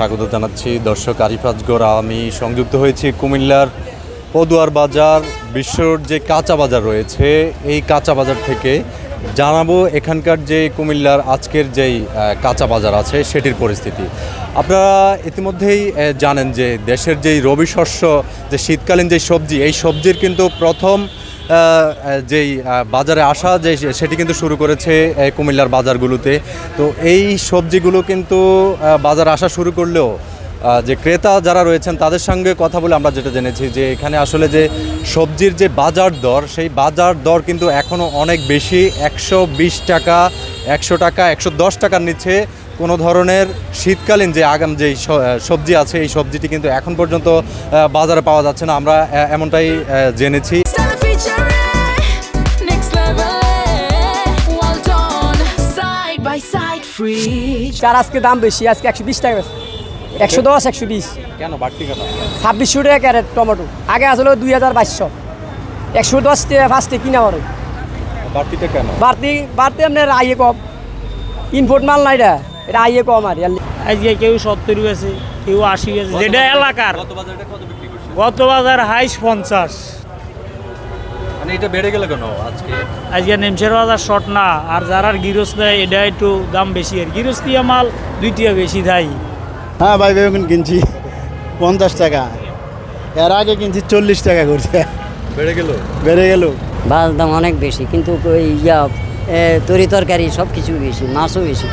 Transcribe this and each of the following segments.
স্বাগত জানাচ্ছি দর্শক আরিফাজগর আমি সংযুক্ত হয়েছি কুমিল্লার পদুয়ার বাজার, বিশ্বর যে কাঁচা বাজার রয়েছে, এই কাঁচা বাজার থেকে জানাব এখানকার যে কুমিল্লার আজকের যেই কাঁচা বাজার আছে, সেটির পরিস্থিতি। আপনারা ইতিমধ্যেই জানেন যে দেশের যেই রবি শস্য যে শীতকালীন যে সবজি, এই সবজির কিন্তু প্রথম যেই বাজারে আসা, যে সেটি কিন্তু শুরু করেছে কুমিল্লার বাজারগুলোতে। তো এই সবজিগুলো কিন্তু বাজার আসা শুরু করলেও যে ক্রেতা যারা রয়েছেন, তাদের সঙ্গে কথা বলে আমরা যেটা জেনেছি যে এখানে আসলে যে সবজির যে বাজার দর, সেই বাজার দর কিন্তু এখনও অনেক বেশি। একশো বিশ টাকা, একশো টাকা, একশো দশ টাকার নিচে কোনো ধরনের শীতকালীন যে আগাম যে সবজি আছে, এই সবজিটি কিন্তু এখন পর্যন্ত বাজারে পাওয়া যাচ্ছে না। আমরা এমনটাই জেনেছি। চার আজকে দাম বেশি আজকে একশো বিশ টাকা একশো দশ একশো বিশ। কেন বাড়তি কেন? ছাব্বিশশো টাকা ক্যারেট টমেটো। আগে আসলে দুই হাজার বাইশশো। একশো দশ ফার্স্টে কিনা পড়ে বাড়তিটা কেন? বাড়তি বাড়তি আপনার আইয়ে কম। ইনপোর্ট মাল না এটা এটা আইয়ে কম আর আজকে কেউ সত্তর বেছে কেউ আশি বেছে যেটা এলাকার। গত বাজারটা কত বিক্রি করছে? গত বাজার হাইস পঞ্চাশ। মানে এটা বেড়ে গেল কেন আজকে? আজকে নেমছের বাজার শর্ট না আর যারা গৃহস্থ এটা একটু দাম বেশি। আর গৃহস্থিয়া মাল দুইটিয়া বেশি দেয়। হ্যাঁ ভাই বেগুন কিনছি। পঞ্চাশ টাকা। এর আগে কিনছি চল্লিশ টাকা করছে। বেড়ে গেল? বেড়ে গেল। বাস দাম অনেক বেশি কিন্তু ওই ইয়া তরি তরকারি সব কিছু বেশি মাছও বেশি।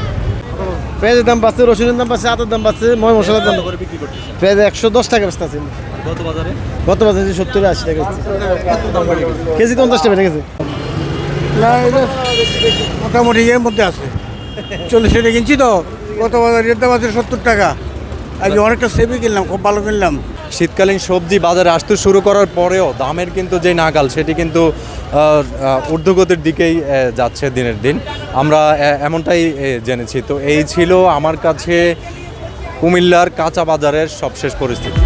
পেঁয়াজের দাম বাড়ছে রসুনের দাম বাড়ছে আটার দাম বাড়ছে ময় মশলার দাম করে বিক্রি করতেছে পেঁয়াজ একশো দশ টাকা বেচতে আছে গত বাজারে? গত বছর সত্তর আশি টাকা কেজি পঞ্চাশ টাকা গেছে না এটা মোটামুটি এর মধ্যে আছে। চল্লিশ টাকা কিনছি তো। গত বাজার? দাম আছে সত্তর টাকা। আজ অনেকটা সেভি কিনলাম খুব ভালো কিনলাম। শীতকালীন সবজি বাজারে আসতে শুরু করার পরেও দামের কিন্তু যে নাগাল সেটি কিন্তু ঊর্ধ্বগতির দিকেই যাচ্ছে দিনের দিন। আমরা এমনটাই জেনেছি। তো এই ছিল আমার কাছে কুমিল্লার কাঁচা বাজারের সবশেষ পরিস্থিতি।